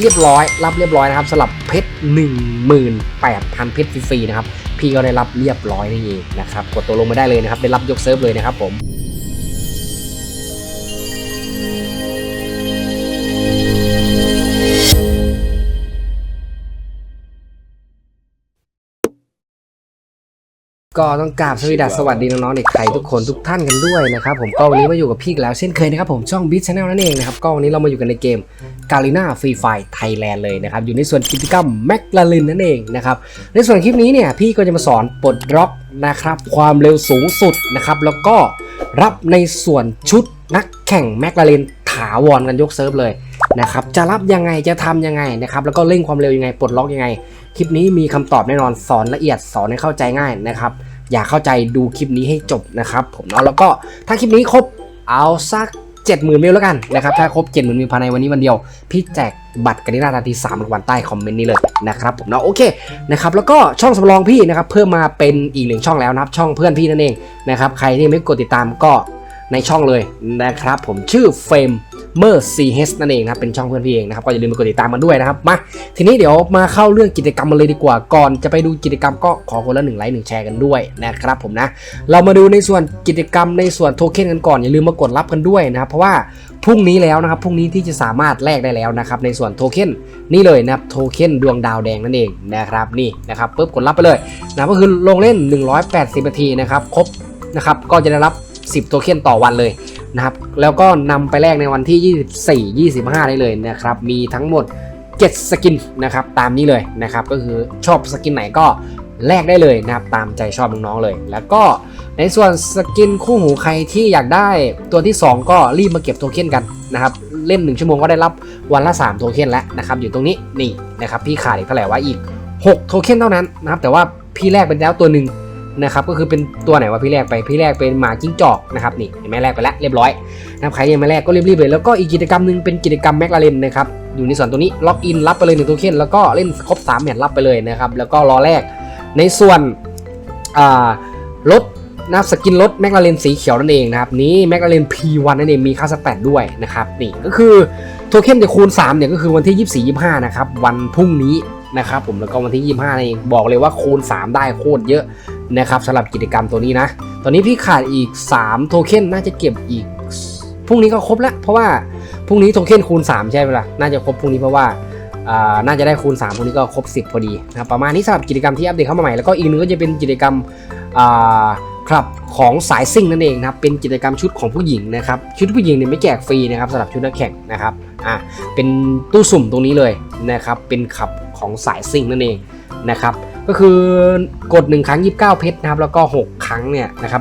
เรียบร้อย รับเรียบร้อยนะครับสำหรับเพชร18,000 เพชรฟรีๆนะครับ พี่ก็ได้รับเรียบร้อยนี่เองนะครับ กดตัวลงมาได้เลยนะครับ ได้รับยกเซิร์ฟเลยนะครับผม ก็ต้องกราบสวีดัสสวัสดีน้องๆเด็กไทยทุกคนทุกท่านกันด้วยนะครับผมก็วันนี้มาอยู่กับพี่อีกแล้วเช่นเคยนะครับผมช่องบิ๊ c h ช n แนลนั่นเองนะครับก็วันนี้เรามาอยู่กันในเกมกาลิน่าฟรีไฟไทยแลนด์เลยนะครับอยู่ในส่วนกิจกรรมแม l ลาลินนั่นเองนะครับในส่วนคลิปนี้เนี่ยพี่ก็จะมาสอนปลดล็อกนะครับความเร็วสูงสุดนะครับแล้วก็รับในส่วนชุดนักแข่งแม l ลาลิน ถาวรกันยกเซิร์ฟเลยนะครับจะรับยังไงจะทำยังไงนะครับแล้วก็เร่งความเร็วยังไงปลดล็อกยังไง คลิปนี้มีคำตอบแน่นอนสอนละเอียดสอนให้เข้าใจง่ายนะครับอยากเข้าใจดูคลิปนี้ให้จบนะครับผมเนาะแล้วก็ถ้าคลิปนี้ครบเอาสัก70,000วิวแล้วกันนะครับถ้าครบ70,000วิวภายในวันนี้วันเดียว พี่แจกบัตรกันนิรานที3รางวัลใต้คอมเมนต์นี้เลยนะครับผมเนาะโอเคนะครับแล้วก็ช่องสำรองพี่นะครับเพิ่มมาเป็นอีกหนึ่งช่องแล้วนะครับช่องเพื่อนพี่นั่นเองนะครับใครที่ไม่กดติดตามก็ในช่องเลยนะครับผมชื่อเฟม เมอร์ซีเฮสนั่นเองนะครับเป็นช่องเพื่อนพี่เองนะครับก็อย่าลืมไปกดติดตามมันด้วยนะครับมาทีนี้เดี๋ยวมาเข้าเรื่องกิจกรรมมาเลยดีกว่าก่อนจะไปดูกิจกรรมก็ขอคนละหนึ่งไลค์หนึ่งแชร์กันด้วยนะครับผมนะเรามาดูในส่วนกิจกรรมในส่วนโทเค็นกันก่อนอย่าลืมมากดรับกันด้วยนะครับเพราะว่าพรุ่งนี้แล้วนะครับพรุ่งนี้ที่จะสามารถแลกได้แล้วนะครับในส่วนโทเค็นนี่เลยนะครับโทเค็นดวงดาวแดงนั่นเองนะครับนี่นะครับปุ๊บกดรับไปเลยนะก็คือลงเล่น 180นาทีนะครับครบนะครับก็จะได้รับ 10 โทเค็นต่อวันเลยนะครับแล้วก็นำไปแลกในวันที่ 24 25 ได้เลยนะครับมีทั้งหมด 7 สกินนะครับตามนี้เลยนะครับก็คือชอบสกินไหนก็แลกได้เลยนะครับตามใจชอบน้องๆเลย แล้วก็ในส่วนสกินคู่หูใครที่อยากได้ตัวที่ 2 ก็รีบมาเก็บโทเค็นกันนะครับเล่น 1 ชั่วโมงก็ได้รับวันละ 3 โทเค็นแล้วนะครับอยู่ตรงนี้นี่นะครับพี่ขาดอีกเท่าไหร่ว่าอีก 6 โทเค็นเท่านั้นนะครับแต่ว่าพี่แลกไปแล้วตัวหนึ่ง นะครับก็คือเป็นตัวไหนวะพี่แรกไปพี่แรกเป็นหมาจิ้งจอกนะครับนี่เห็นไหมแรกไปแล้วเรียบร้อยนะครับใครยังไม่แรกก็รีบๆเลยแล้วก็อีกกิจกรรมหนึ่งเป็นกิจกรรมแม็กลาเรนนะครับอยู่ในส่วนตัวนี้ล็อกอินรับไปเลยหนึ่งโทเค็นแล้วก็เล่นครบ3แมตช์รับไปเลยนะครับแล้วก็รอแรกในส่วนอ่ารถนะครับสกินรถแม็กลาเรนสีเขียวนั่นเองนะครับนี่แม็กลาเรน P1 นั่นเองมีค่าสแตทด้วยนะครับนี่ก็คือโทเค็นจะคูณ3เนี่ยก็คือวันที่ 24 25นะครับวันพรุ่งนี้นะครับผมแล้วก็วันที่ 25นั่นเองบอกเลยว่าคูณ 3 ได้โคตรเยอะ นะครับสำหรับกิจกรรมตัวนี้นะ ตอนนี้พี่ขาดอีก 3 โทเค็นน่าจะเก็บอีกพรุ่งนี้ก็ครบแล้วเพราะว่าพรุ่งนี้โทเค็นคูณ 3 ใช่ไหมล่ะน่าจะครบพรุ่งนี้เพราะว่าน่าจะได้คูณ3พรุ่งนี้ก็ครบ 10 พอดีนะครับประมาณนี้สำหรับกิจกรรมที่อัปเดตเข้ามาใหม่แล้วก็อีกหนึงก็จะเป็นกิจกรรมครับของสายซิ่งนั่นเองนะครับเป็นกิจกรรมชุดของผู้หญิงนะครับชุดผู้หญิงเนี่ยไม่แจกฟรีนะครับสำหรับชุดนักแข่งนะครับอ่าเป็นตู้สุ่มตรงนี้เลยนะครับเป็นขับของสายซิ่งนั่นเองนะครับ ก็คือกด 1 ครั้ง 29 เพชรนะครับแล้วก็ 6 ครั้งเนี่ยนะครับ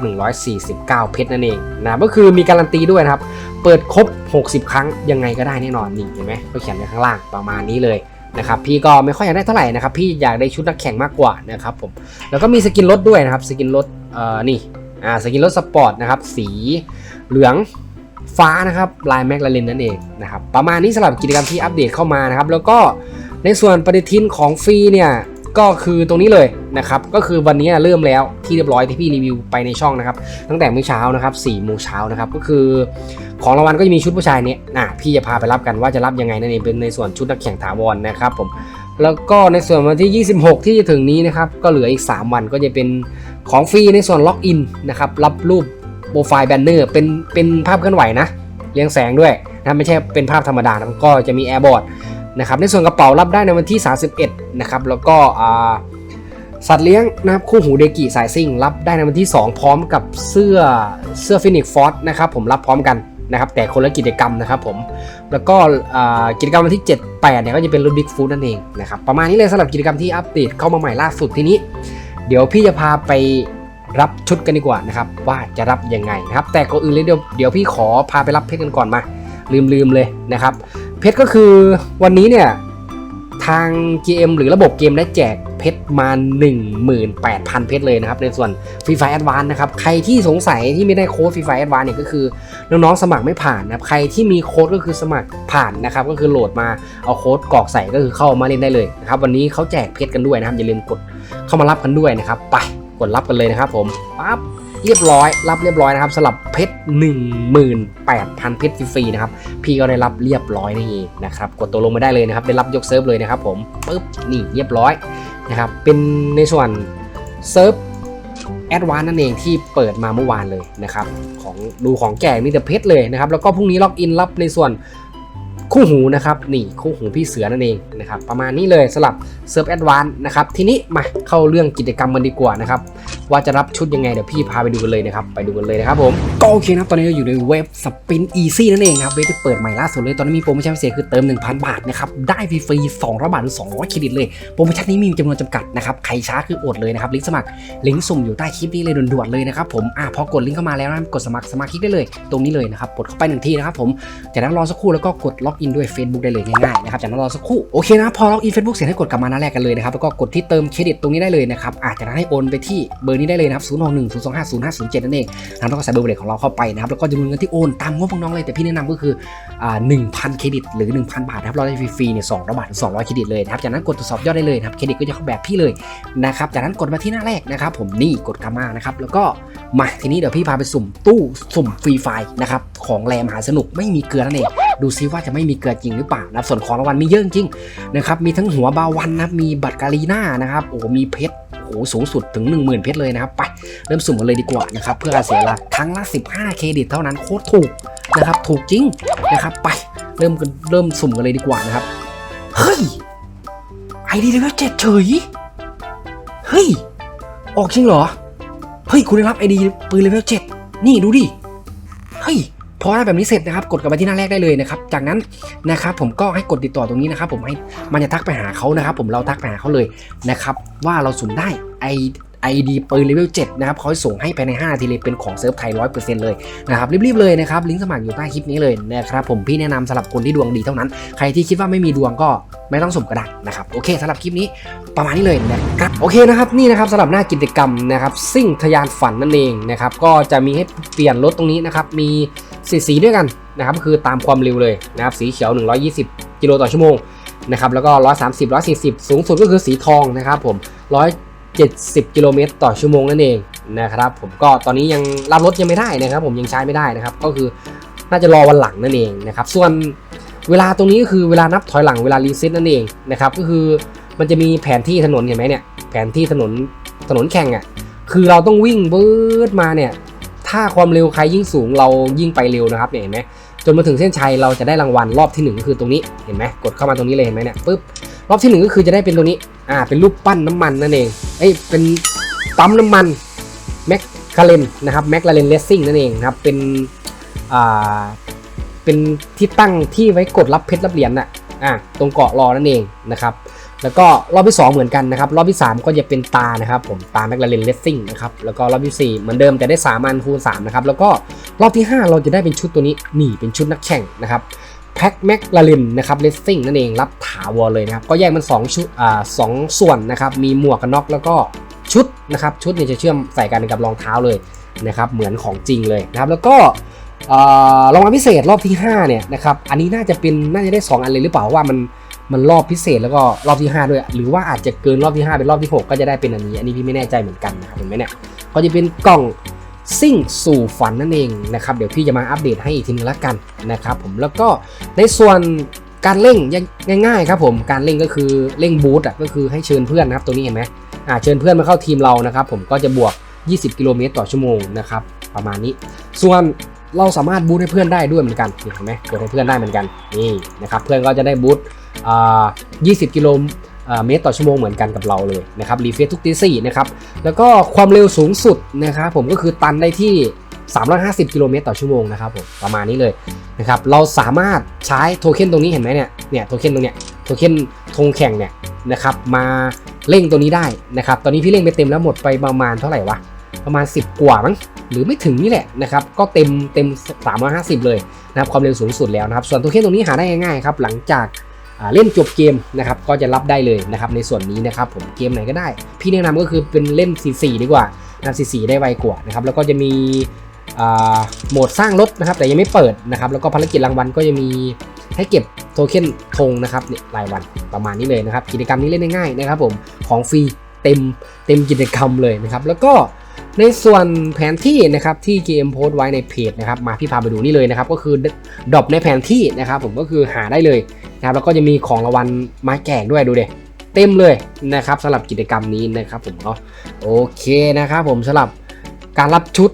149 เพชรนั่นเองนะก็คือมีการันตีด้วยนะครับ เปิดครบ 60 ครั้งยังไงก็ได้แน่นอนนี่เห็นไหมก็เขียนไว้ข้างล่างประมาณนี้เลยนะครับพี่ก็ไม่ค่อยอยากได้เท่าไหร่นะครับพี่อยากได้ชุดนักแข่งมากกว่านะครับผมแล้วก็มีสกินรถด้วยนะครับสกินรถเอ่อนี่อ่าสกินรถสปอร์ตนะครับสีเหลืองฟ้านะครับลายแม็กลาเรนนั่นเองนะครับประมาณนี้สำหรับกิจกรรมที่อัปเดตเข้ามานะครับแล้วก็ในส่วนปฏิทินของฟรีเนี่ย ก็คือตรงนี้เลยนะครับ ก็คือวันนี้เริ่มแล้วที่เรียบร้อยที่พี่รีวิวไปในช่องนะครับ ตั้งแต่เมื่อเช้านะครับ4โมงเช้านะครับ ก็คือของรางวัลก็จะมีชุดผู้ชายเนี่ยนะพี่จะพาไปรับกันว่าจะรับยังไงนั่นเองเป็นในส่วนชุดนักแข่งถาวรนะครับผม แล้วก็ในส่วนวันที่ 26 ที่จะถึงนี้นะครับ ก็เหลืออีก 3 วันก็จะเป็นของฟรีในส่วนล็อกอินนะครับ รับรูปโปรไฟล์แบนเนอร์เป็นเป็นภาพเคลื่อนไหวนะ เรียงแสงด้วยนะไม่ใช่เป็นภาพธรรมดานะก็จะมีแอร์บอร์ด นะครับในส่วนกระเป๋ารับได้ในวันที่ 31 นะครับ แล้วก็สัตว์เลี้ยงนะครับคู่หูเดกิสายซิ่ง รับได้ในวันที่ 2 พร้อมกับเสื้อเสื้อฟินิกฟอสนะครับผมรับพร้อมกันนะครับแต่คนละกิจกรรมนะครับผมแล้วก็กิจกรรมวันที่ 7 8เนี่ยก็จะเป็นรุ่นบิ๊กฟูดนั่นเองนะครับประมาณนี้เลยสำหรับกิจกรรมที่อัปเดตเข้ามาใหม่ล่าสุดทีนี้ เดี๋ยวพี่จะพาไปรับชุดกันดีกว่านะครับว่าจะรับยังไงนะครับแต่ก่อนอื่นเลยเดี๋ยวเดี๋ยวพี่ขอพาไปรับเพชรกันก่อนมา ลืมลืมเลยนะครับ เพชรก็คือวันนี้เนี่ย ทาง GM หรือระบบเกมได้แจกเพชรมา 18,000 เพชรเลยนะครับ ในส่วน Free Fire Advance นะครับ ใครที่สงสัยที่ไม่ได้โค้ด Free Fire Advance เนี่ยก็คือ น้องๆสมัครไม่ผ่านนะครับ ใครที่มีโค้ดก็คือสมัครผ่านนะครับ ก็คือโหลดมาเอาโค้ดกรอกใส่ก็คือเข้ามาเล่นได้เลยนะครับ วันนี้เขาแจกเพชรกันด้วยนะครับอย่าลืมกดเข้ามารับกันด้วยนะครับ ไปกดรับกันเลยนะครับผมปั๊บ เรียบร้อย รับเรียบร้อยนะครับสำหรับเพชร18,000 เพชรฟรีๆนะครับ พี่ก็ได้รับเรียบร้อยนี่นะครับ กดตัวลงมาได้เลยนะครับ ได้รับยกเซิร์ฟเลยนะครับผมปึ๊บนี่เรียบร้อยนะครับ เป็นในส่วนเซิร์ฟแอดวานนั่นเองที่เปิดมาเมื่อวานเลยนะครับ ของดูของแก่มีแต่เพชรเลยนะครับ แล้วก็พรุ่งนี้ล็อกอินรับในส่วน คู่หูนะครับนี่คู่หูพี่เสือนั่นเองนะครับประมาณนี้เลยสำหรับเซิร์ฟแอดวานนะครับทีนี้มาเข้าเรื่องกิจกรรมมันดีกว่านะครับว่าจะรับชุดยังไงเดี๋ยวพี่พาไปดูกันเลยนะครับไปดูกันเลยนะครับผมก็โอเคนะครับตอนนี้เราอยู่ในเว็บสปินอีซี่นั่นเองครับเว็บที่เปิดใหม่ล่าสุดเลยตอนนี้มีโปรโมชั่นพิเศษคือเติม 1,000 บาทนะครับได้ฟรีๆ200บาทหรือ200เครดิตเลยโปรโมชั่นนี้มีจำนวนจำกัดนะครับใครช้าคืออดเลยนะครับลิงก์สมัครลิงก์สุ่มอยู่ใต้คลิปนี้เลยด่วนๆเลยนะครับผมอะพอกดลิงก์เข้ามาแล้วนะกดสมัครสมาชิกได้เลย ตรงนี้เลยนะครับกดเข้าไปหนึ่งทีนะครับผมจากนั้นรอสักครู่แล้วก็กดล็อกอินด้วย Facebook ได้เลยง่ายๆนะครับจากนั้นรอสักครู่โอเคนะพอล็อกอิน Facebook เสร็จให้กดกลับมาหน้าแรกกันเลยนะครับแล้วก็กดที่เติมเครดิตตรงนี้ได้เลยนะครับอาจจะให้โอนไปที่เบอร์นี้ได้เลยนะครับ0 6 1 0 2 5 0 5 0 7นั่นเองนะครับแล้วก็ใส่เบอร์เบรกของเราเข้าไปนะครับแล้วก็จำนวนเงินที่โอนตามงบของน้องเลยแต่พี่แนะนำก็คืออ่า1,000เครดิตหรือ 1,000 บาทนะครับเราได้ฟรีๆเนี่ย200บาทถึง200เครดิตเลยนะครับจากนั้นกดตรวจสอบยอดได้เลยนะครับเครดิตก็จะเข้าแบบพี่เลยนะครับจากนั้นกดมาที่หน้าแรกนะครับผมนี่กดกามานะครับแล้วก็ มาทีนี้เดี๋ยวพี่พาไปสุ่มตู้สุ่มฟรีไฟนะครับของแรมหาสนุกไม่มีเกลือนั่นเองดูซิว่าจะไม่มีเกลือจริงหรือเปล่านะครับส่วนของรางวัลมีเยอะจริงนะครับมีทั้งหัวบาวันนะมีบัตรกาลีน่านะครับโอ้มีเพชรโอ้โหสูงสุดถึง 10,000 เพชรเลยนะครับไปเริ่มสุ่มกันเลยดีกว่านะครับเพื่อการเสียลาครั้งละ 15 เครดิตเท่านั้นโคตรถูกนะครับถูกจริงนะครับไปเริ่มกันเริ่มสุ่มกันเลยดีกว่านะครับเฮ้ยไอดีเลเวลเจ็ดเฉยเฮ้ยออกจริงเหรอ ฮ้ย คุณได้รับไอดีปืนเลเวลเจ็ดนี่ดูดิ เฮ้ยพอได้แบบนี้เสร็จนะครับ กดกลับไปที่หน้าแรกได้เลยนะครับ จากนั้นนะครับผมก็ให้กดติดต่อตรงนี้นะครับ ผมให้มันจะทักไปหาเขานะครับ ผมเราทักไปหาเขาเลยนะครับ ว่าเราสุ่มได้ไอ ID ปืนเลเวล7นะครับเขาส่งให้ภายใน5นาทีเลยเป็นของเซิร์ฟไทย 100%เลยนะครับรีบๆเลยนะครับลิงก์สมัครอยู่ใต้คลิปนี้เลยนะครับผมพี่แนะนำสำหรับคนที่ดวงดีเท่านั้น ใครที่คิดว่าไม่มีดวงก็ไม่ต้องสมก็ได้นะครับโอเคสำหรับคลิปนี้ประมาณนี้เลยนะครับโอเคนะครับนี่นะครับสำหรับหน้ากิจกรรมนะครับซิ่งทะยานฝันนั่นเองนะครับก็จะมีให้เปลี่ยนรถตรงนี้นะครับมีสีสีด้วยกันนะครับคือตามความเร็วเลยนะครับสีเขียว 120 กิโลต่อชั่วโมงนะครับแล้วก็ 130 140 สูงสุดก็คือสีทองนะครับผม100 70 กิโลเมตรต่อชั่วโมงนั่นเองนะครับผมก็ตอนนี้ยังรับรถยังไม่ได้นะครับ ผมยังใช้ไม่ได้นะครับ ก็คือน่าจะรอวันหลังนั่นเองนะครับ ส่วนเวลาตรงนี้ก็คือเวลานับถอยหลังเวลารีเซ็ตนั่นเองนะครับ ก็คือมันจะมีแผนที่ถนนเห็นไหมเนี่ยแผนที่ถนนถนนแข่งอะคือเราต้องวิ่งเบิร์ดมาเนี่ย ถ้าความเร็วใครยิ่งสูงเรายิ่งไปเร็วนะครับเนี่ยเห็นไหมจนมาถึงเส้นชัยเราจะได้รางวัลรอบที่หนึ่งก็คือตรงนี้เห็นไหมกดเข้ามาตรงนี้เลยเห็นไหมเนี่ยปุ๊บรอบที่หนึ่งก็คือจะได้เป็นตัวนี้อ่าเป็นรูปปั้นน้ำมันนั่นเอง เอ้ยเป็นปั๊มน้ำมันแมคคาเรนนะครับแมคคาเรนเลสซิ่งนั่นเองนะครับเป็นอ่าเป็นที่ตั้งที่ไว้กดรับเพชรรับเหรียญน่ะอ่าตรงเกาะรอนั่นเองนะครับแล้วก็รอบที่ 2 เหมือนกันนะครับ รอบที่ 3 ก็จะเป็นตานะครับผมตาแมคลาเรนเลสซิ่งนะครับแล้วก็รอบที่4เหมือนเดิมแต่ได้3อันคูณ3นะครับแล้วก็รอบที่ 5 เราจะได้เป็นชุดตัวนี้นี่เป็นชุดนักแข่งนะครับ แพ็คแม็กลาเรนนะครับเลสซิ่งนั่นเองรับถาวรเลยนะครับก็แยกเป็น2ชุดอ่าสองส่วนนะครับมีหมวกกันน็อกแล้วก็ชุดนะครับชุดเนี่ยจะเชื่อมใส่กันกับรองเท้าเลยนะครับเหมือนของจริงเลยนะครับแล้วก็รางวัลพิเศษรอบที่5เนี่ยนะครับอันนี้น่าจะเป็นน่าจะได้ 2 อันเลยหรือเปล่าว่ามันมันรอบพิเศษแล้วก็รอบที่ 5 ด้วย หรือว่าอาจจะเกินรอบที่ 5 เป็นรอบที่ 6 ก็จะได้เป็นอันนี้ อันนี้พี่ไม่แน่ใจเหมือนกันนะครับเห็นไหมเนี่ยก็จะเป็นกล่อง ซิ่งสู่ฝันนั่นเองนะครับเดี๋ยวพี่จะมาอัปเดตให้อีกทีนึงละกันนะครับผมแล้วก็ในส่วนการเร่งง่ายๆครับผมการเร่งก็คือเร่งบูทอะก็คือให้เชิญเพื่อนนะครับตรงนี้เห็นไหมอ่าเชิญเพื่อนมาเข้าทีมเรานะครับผมก็จะบวก 20 กิโลเมตรต่อชั่วโมงนะครับประมาณนี้ ส่วนเราสามารถบูทให้เพื่อนได้ด้วยเหมือนกันเห็นไหมกดให้เพื่อนได้เหมือนกันนี่นะครับเพื่อนก็จะได้บูทอ่า20 กิโล เมตรต่อชั่วโมงเหมือนกันกับเราเลยนะครับรีเฟซทุกตีสี่นะครับแล้วก็ความเร็วสูงสุดนะครับผมก็คือตันได้ที่ 350 กิโลเมตรต่อชั่วโมงนะครับผมประมาณนี้เลยนะครับเราสามารถใช้โทเค็นตรงนี้เห็นไหมเนี่ยเนี่ยโทเค็นตรงเนี้ยโทเค็นธงแข่งเนี่ยนะครับมาเร่งตัวนี้ได้นะครับตอนนี้พี่เร่งไปเต็มแล้วหมดไปประมาณเท่าไหร่วะประมาณ 10 กว่ามั้งหรือไม่ถึงนี่แหละนะครับก็เต็มเต็ม 350 เลยนะครับความเร็วสูงสุดแล้วนะครับส่วนโทเค็นตรงนี้หาได้ง่ายๆครับหลังจาก เล่นจบเกมนะครับก็จะรับได้เลยนะครับในส่วนนี้นะครับผมเกมไหนก็ได้ พี่แนะนำก็คือเป็นเล่น C4 ดีกว่านะ C4 ได้ไวกว่านะครับแล้วก็จะมีโหมดสร้างรถนะครับแต่ยังไม่เปิดนะครับแล้วก็ภารกิจรางวัลก็จะมีให้เก็บโทเค็นธงนะครับเนี่ยรายวันประมาณนี้เลยนะครับกิจกรรมนี้เล่นง่ายๆนะครับผมของฟรีเต็มเต็มกิจกรรมเลยนะครับแล้วก็ในส่วนแผนที่นะครับที่เกมโพสต์ไว้ในเพจนะครับมาพี่พาไปดูนี่เลยนะครับก็คือดรอปในแผนที่นะครับผมก็คือหาได้เลย นะครับแล้วก็จะมีของรางวัลมาแจกด้วยดูเดเต็มเลยนะครับสำหรับกิจกรรมนี้นะครับผมเนาะโอเคนะครับผมสำหรับการรับชุด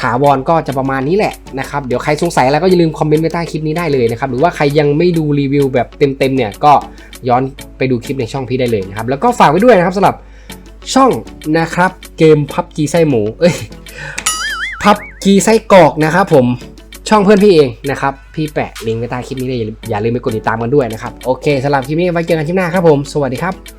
ถาวรก็จะประมาณนี้แหละนะครับเดี๋ยวใครสงสัยอะไรก็อย่าลืมคอมเมนต์ไว้ใต้คลิปนี้ได้เลยนะครับหรือว่าใครยังไม่ดูรีวิวแบบเต็มๆเนี่ยก็ย้อนไปดูคลิปในช่องพี่ได้เลยนะครับแล้วก็ฝากไว้ด้วยนะครับสำหรับช่องนะครับเกมพับกีไส้หมูเอ้ยพับกีไส้กรอกนะครับผม ช่องเพื่อนพี่เองนะครับ พี่แปะลิงก์ไว้ใต้คลิปนี้เลยอย่าลืมอย่าลืมไปกดติดตามกันด้วยนะครับ โอเคสำหรับคลิปนี้ไว้เจอกันคลิปหน้าครับผม สวัสดีครับ